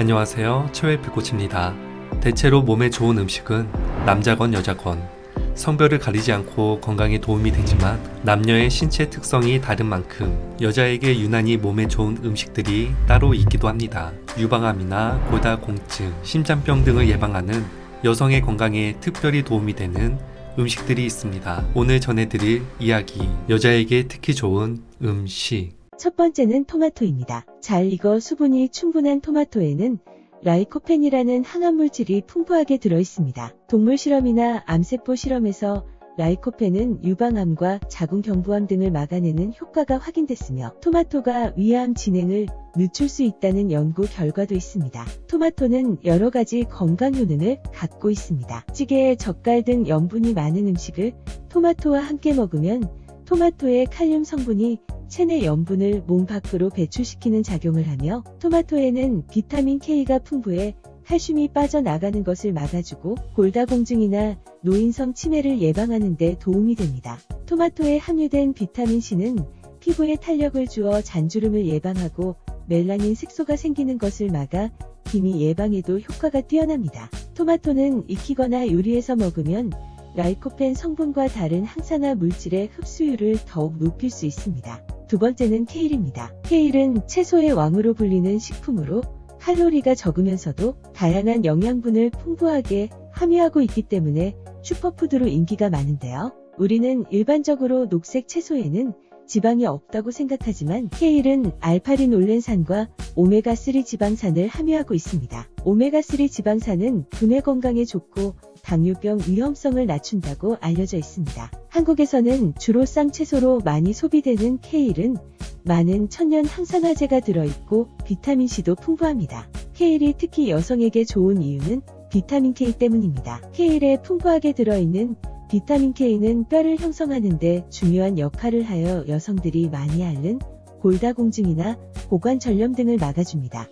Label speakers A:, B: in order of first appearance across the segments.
A: 안녕하세요. 최외필꽃입니다. 대체로 몸에 좋은 음식은 남자건 여자건 성별을 가리지 않고 건강에 도움이 되지만 남녀의 신체 특성이 다른 만큼 여자에게 유난히 몸에 좋은 음식들이 따로 있기도 합니다. 유방암이나 고다공증, 심장병 등을 예방하는 여성의 건강에 특별히 도움이 되는 음식들이 있습니다. 오늘 전해드릴 이야기, 여자에게 특히 좋은 음식.
B: 첫 번째는 토마토입니다. 잘 익어 수분이 충분한 토마토에는 라이코펜이라는 항암 물질이 풍부하게 들어 있습니다. 동물 실험이나 암세포 실험에서 라이코펜은 유방암과 자궁경부암 등을 막아내는 효과가 확인됐으며 토마토가 위암 진행을 늦출 수 있다는 연구 결과도 있습니다. 토마토는 여러 가지 건강 효능을 갖고 있습니다. 찌개, 젓갈 등 염분이 많은 음식을 토마토와 함께 먹으면 토마토의 칼륨 성분이 체내 염분을 몸 밖으로 배출시키는 작용을 하며 토마토에는 비타민 K가 풍부해 칼슘이 빠져나가는 것을 막아주고 골다공증이나 노인성 치매를 예방하는 데 도움이 됩니다. 토마토에 함유된 비타민 C는 피부에 탄력을 주어 잔주름을 예방하고 멜라닌 색소가 생기는 것을 막아 기미 예방에도 효과가 뛰어납니다. 토마토는 익히거나 요리해서 먹으면 라이코펜 성분과 다른 항산화 물질의 흡수율을 더욱 높일 수 있습니다. 두 번째는 케일입니다. 케일은 채소의 왕으로 불리는 식품으로 칼로리가 적으면서도 다양한 영양분을 풍부하게 함유하고 있기 때문에 슈퍼푸드로 인기가 많은데요. 우리는 일반적으로 녹색 채소에는 지방이 없다고 생각하지만 케일은 알파리놀렌산과 오메가3 지방산을 함유하고 있습니다. 오메가3 지방산은 두뇌 건강에 좋고 당뇨병 위험성을 낮춘다고 알려져 있습니다. 한국에서는 주로 쌍채소로 많이 소비되는 케일은 많은 천연 항산화제가 들어있고 비타민C도 풍부합니다. 케일이 특히 여성에게 좋은 이유는 비타민 K 때문입니다. 케일에 풍부하게 들어있는 비타민 K는 뼈를 형성하는데 중요한 역할을 하여 여성들이 많이 앓는 골다공증이나 고관절염 등을 막아줍니다.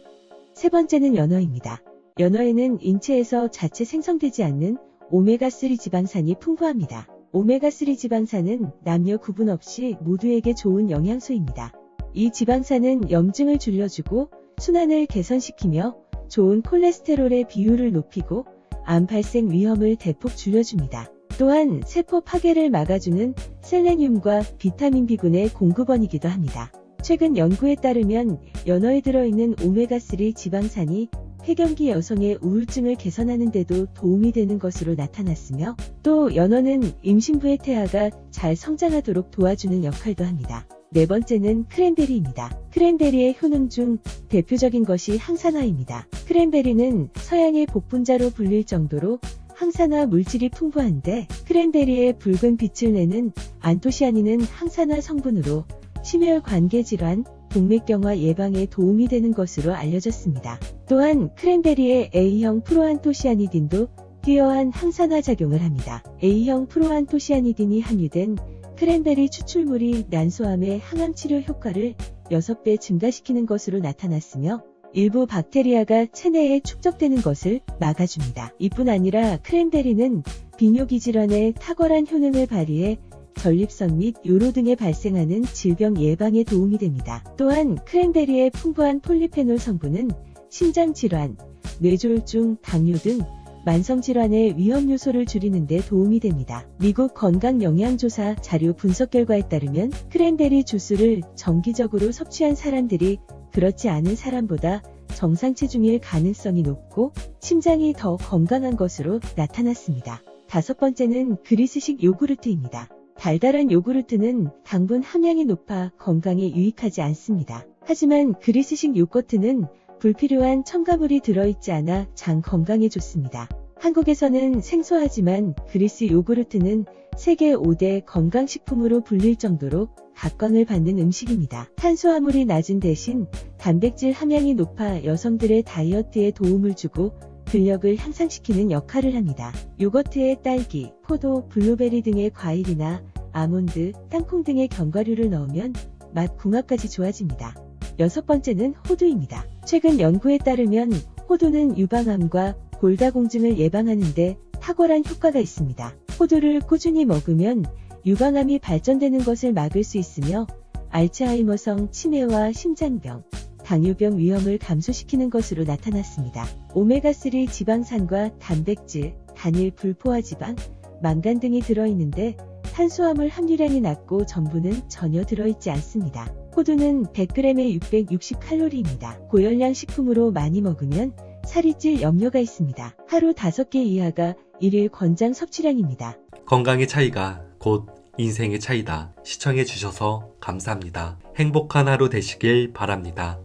B: 세 번째는 연어입니다. 연어에는 인체에서 자체 생성되지 않는 오메가3 지방산이 풍부합니다. 오메가3 지방산은 남녀 구분 없이 모두에게 좋은 영양소입니다. 이 지방산은 염증을 줄여주고 순환을 개선시키며 좋은 콜레스테롤의 비율을 높이고 암 발생 위험을 대폭 줄여줍니다. 또한 세포 파괴를 막아주는 셀레늄과 비타민 B군의 공급원이기도 합니다. 최근 연구에 따르면 연어에 들어있는 오메가3 지방산이 폐경기 여성의 우울증을 개선하는 데도 도움이 되는 것으로 나타났으며 또 연어는 임신부의 태아가 잘 성장하도록 도와주는 역할도 합니다. 네 번째는 크랜베리입니다. 크랜베리의 효능 중 대표적인 것이 항산화입니다. 크랜베리는 서양의 복분자로 불릴 정도로 항산화 물질이 풍부한데 크랜베리의 붉은 빛을 내는 안토시아닌은 항산화 성분으로 심혈관계 질환, 동맥경화 예방에 도움이 되는 것으로 알려졌습니다. 또한 크랜베리의 A형 프로안토시아니딘도 뛰어난 항산화 작용을 합니다. A형 프로안토시아니딘이 함유된 크랜베리 추출물이 난소암의 항암 치료 효과를 6배 증가시키는 것으로 나타났으며 일부 박테리아가 체내에 축적되는 것을 막아줍니다. 이뿐 아니라 크랜베리는 비뇨기 질환에 탁월한 효능을 발휘해 전립선 및 요로 등에 발생하는 질병 예방에 도움이 됩니다. 또한 크랜베리의 풍부한 폴리페놀 성분은 심장 질환, 뇌졸중, 당뇨 등 만성 질환의 위험 요소를 줄이는 데 도움이 됩니다. 미국 건강 영양조사 자료 분석 결과에 따르면 크랜베리 주스를 정기적으로 섭취한 사람들이 그렇지 않은 사람보다 정상 체중일 가능성이 높고 심장이 더 건강한 것으로 나타났습니다. 다섯 번째는 그리스식 요구르트입니다. 달달한 요구르트는 당분 함량이 높아 건강에 유익하지 않습니다. 하지만 그리스식 요거트는 불필요한 첨가물이 들어있지 않아 장 건강에 좋습니다. 한국에서는 생소하지만 그리스 요구르트는 세계 5대 건강식품으로 불릴 정도로 각광을 받는 음식입니다. 탄수화물이 낮은 대신 단백질 함량이 높아 여성들의 다이어트에 도움을 주고 근력을 향상시키는 역할을 합니다. 요거트에 딸기, 포도, 블루베리 등의 과일이나 아몬드, 땅콩 등의 견과류를 넣으면 맛 궁합까지 좋아집니다. 여섯 번째는 호두입니다. 최근 연구에 따르면 호두는 유방암과 골다공증을 예방하는데 탁월한 효과가 있습니다. 호두를 꾸준히 먹으면 유방암이 발전되는 것을 막을 수 있으며 알츠하이머성 치매와 심장병, 당뇨병 위험을 감소시키는 것으로 나타났습니다. 오메가3 지방산과 단백질, 단일 불포화 지방, 망간 등이 들어있는데 탄수화물 함유량이 낮고 전분은 전혀 들어있지 않습니다. 호두는 100g에 660칼로리입니다. 고열량 식품으로 많이 먹으면 살이 찔 염려가 있습니다. 하루 5개 이하가 일일 권장 섭취량입니다.
A: 건강의 차이가 곧 인생의 차이다. 시청해주셔서 감사합니다. 행복한 하루 되시길 바랍니다.